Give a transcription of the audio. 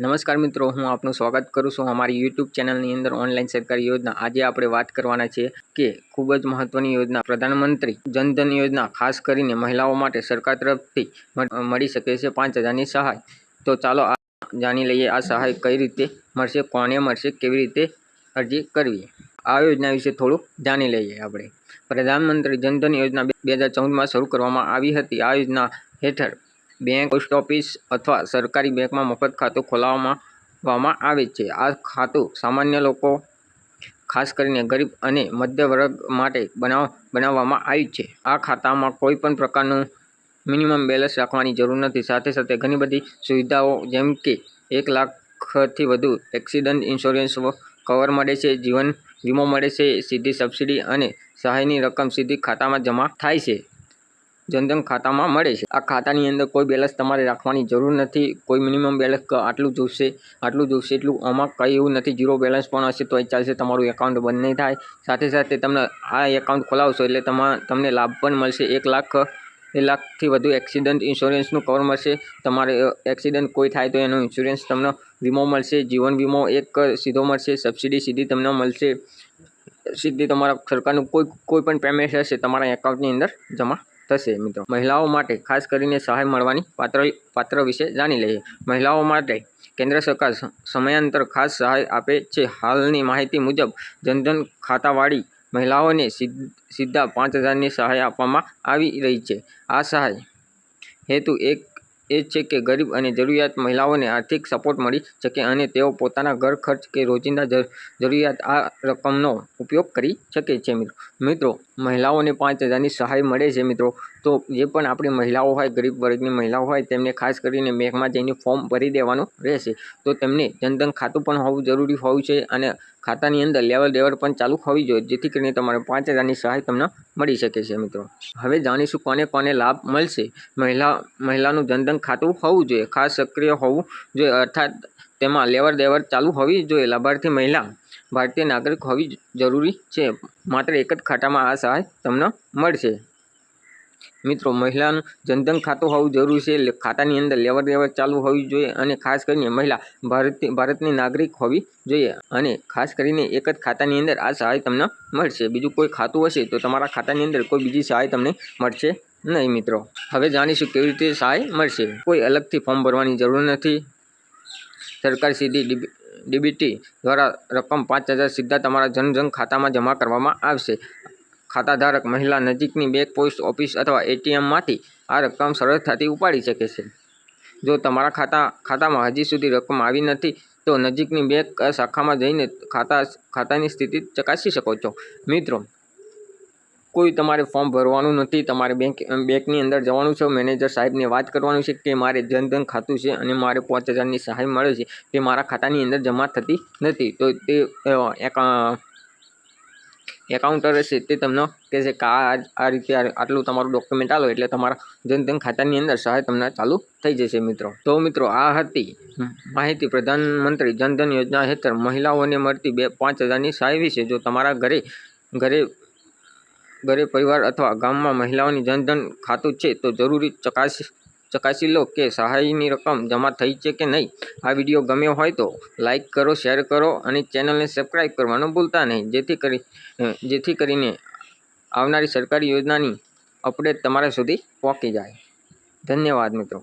નમસ્કાર મિત્રો, હું આપનું સ્વાગત કરું છું અમારી યુટ્યુબ ચેનલની અંદર ઓનલાઈન સરકારી યોજના. આજે આપણે વાત કરવાના છીએ કે ખૂબ જ મહત્વની યોજના પ્રધાનમંત્રી જનધન યોજના, ખાસ કરીને મહિલાઓ માટે સરકાર તરફથી મળી શકે છે પાંચ હજારની સહાય. તો ચાલો આ જાણી લઈએ આ સહાય કઈ રીતે મળશે, કોને મળશે, કેવી રીતે અરજી કરવી. આ યોજના વિશે થોડું જાણી લઈએ આપણે. પ્રધાનમંત્રી જનધન યોજના બે હજાર ચૌદમાં શરૂ કરવામાં આવી હતી. આ યોજના હેઠળ બેંક, પોસ્ટ ઓફિસ અથવા સરકારી બેંકમાં મફત ખાતું ખોલાવવામાં આવે છે. આ ખાતું સામાન્ય લોકો, ખાસ કરીને ગરીબ અને મધ્ય વર્ગ માટે બનાવ, બનાવવામાં આવ્યું છે. આ ખાતામાં કોઈ પણ પ્રકારનું મિનિમમ બેલેન્સ રાખવાની જરૂર નથી. સાથે સાથે ઘણી બધી સુવિધાઓ, જેમ કે એક લાખથી વધુ એક્સિડન્ટ ઇન્સ્યોરન્સ કવર મળે છે, જીવન વીમો મળે છે, સીધી સબસિડી અને સહાયની રકમ સીધી ખાતામાં જમા થાય છે. જનધન ખાતામાં મળે છે. આ ખાતાની અંદર કોઈ બેલેન્સ તમારે રાખવાની જરૂર નથી. કોઈ મિનિમમ બેલેન્સ આટલું જોશે આટલું જોશે એટલું આમાં કંઈ એવું નથી. ઝીરો બેલેન્સ પણ હશે તોય ચાલશે, તમારું એકાઉન્ટ બંધ નહીં થાય. સાથે સાથે તમને આ એકાઉન્ટ ખોલાવશો એટલે તમા, તમને લાભ પણ મળશે. એક લાખ, એક લાખથી વધુ એક્સિડન્ટ ઇન્સ્યોરન્સનું કવર મળશે. તમારે એક્સિડન્ટ કોઈ થાય તો એનો ઇન્સ્યોરન્સ તમને વીમો મળશે. જીવન વીમો એક સીધો મળશે. સબસિડી સીધી તમને મળશે. સીધી તમારા સરકારનું કોઈ કોઈ પણ પેમેન્ટ હશે, તમારા એકાઉન્ટની અંદર જમા થશે મિત્રો. મહિલાઓ માટે ખાસ કરીને સહાય મળવાની પાત્ર પાત્ર વિશે જાણી લઈએ. મહિલાઓ માટે કેન્દ્ર સરકાર સમયાંતર ખાસ સહાય આપે છે. હાલની માહિતી મુજબ, જનધન ખાતાવાળી મહિલાઓને સીધ- પાંચ હજારની સહાય આપવામાં આવી રહી છે. આ સહાય હેતુ એક, એ છે કે ગરીબ અને જરૂરિયાત મહિલાઓને આર્થિક સપોર્ટ મળી શકે અને તેઓ પોતાના ઘર ખર્ચ કે રોજિંદા જરૂરિયાત આ રકમનો ઉપયોગ કરી શકે છે મિત્રો. મિત્રો, મહિલાઓને પાંચ હજારની સહાય મળે છે મિત્રો. તો જે પણ આપણી મહિલાઓ હોય, ગરીબ વર્ગની મહિલાઓ હોય, તેમને ખાસ કરીને બેંકમાં જઈને ફોર્મ ભરી દેવાનું રહેશે. તો તેમને જનધન ખાતું પણ હોવું જરૂરી હોવું છે અને ખાતાની અંદર લેવલ દેવલ પણ ચાલુ હોવી જોઈએ, જેથી કરીને તમારે પાંચ હજારની સહાય તમને મળી શકે છે મિત્રો. હવે જાણીશું કોને કોને લાભ મળશે. મહિલા, મહિલાનું જનધન ખાતું હોવું જોઈએ, ખાસ સક્રિય હોવું જોઈએ, અર્થાત તેમાં લેવડ દેવડ ચાલુ હોવી જોઈએ. લાભાર્થી મહિલા ભારતીય નાગરિક હોવી જરૂરી છે. માત્ર એક જ ખાતામાં આ સહાય તમને મળશે. મિત્રો, મહિલાનું જનધન ખાતું હોવું જરૂરી છે. ખાતાની અંદર લેવડ દેવડ ચાલુ હોવી જોઈએ અને ખાસ કરીને મહિલા ભારત, ભારતની નાગરિક હોવી જોઈએ અને ખાસ કરીને એક જ ખાતાની અંદર આ સહાય તમને મળશે. બીજું કોઈ ખાતું હશે તો તમારા ખાતાની અંદર કોઈ બીજી સહાય તમને મળશે નહીં, મિત્રો. હવે જાણીશું કેવી રીતે સહાય મળશે. કોઈ અલગથી ફોર્મ ભરવાની જરૂર નથી. સરકાર સીધી ડીબીટી દ્વારા રકમ પાંચ હજાર સીધા તમારા જનધન ખાતામાં જમા કરવામાં આવશે. ખાતાધારક મહિલા નજીકની બેંક પોસ્ટ ઓફિસ અથવા એટીએમમાંથી આ રકમ સરળતાથી ઉપાડી શકે છે. જો તમારા ખાતા, ખાતામાં હજી સુધી રકમ આવી નથી, તો નજીકની બેંક શાખામાં જઈને ખાતા, ખાતાની સ્થિતિ ચકાસી શકો છો. મિત્રો કોઈ તમારે ફોર્મ ભરવાનું નથી, તમારે બેંક બેંકની અંદર જવાનું છે મેનેજર સાહેબને વાત કરવાનું છે કે મારે જનધન ખાતું છે અને મારે પાંચ હજારની સહાય મળે છે તે મારા ખાતાની અંદર જમા થતી નથી. તો તે એકાઉન્ટર હશે તે તમને કહેશે કે આ આ રીતે આટલું તમારું ડોક્યુમેન્ટ આલો એટલે તમારા જનધન ખાતાની અંદર સહાય તમને ચાલુ થઈ જશે મિત્રો. તો મિત્રો આ હતી માહિતી પ્રધાનમંત્રી જનધન યોજના હેઠળ મહિલાઓને મળતી બે, પાંચ હજારની સહાય વિશે. જો તમારા ઘરે ઘરે ઘરે પરિવાર અથવા ગામમાં મહિલાઓની જનધન ખાતું છે તો જરૂરી ચકાસી ચકાસી લો કે સહાયની રકમ જમા થઈ છે કે નહીં. આ વીડિયો ગમ્યો હોય તો લાઈક કરો, શેર કરો અને ચેનલને સબસ્ક્રાઈબ કરવાનું ભૂલતા નહીં. જેથી કરી જેથી કરીને આવનારી સરકારી યોજનાની અપડેટ તમારા સુધી પહોંચી જાય. ધન્યવાદ મિત્રો.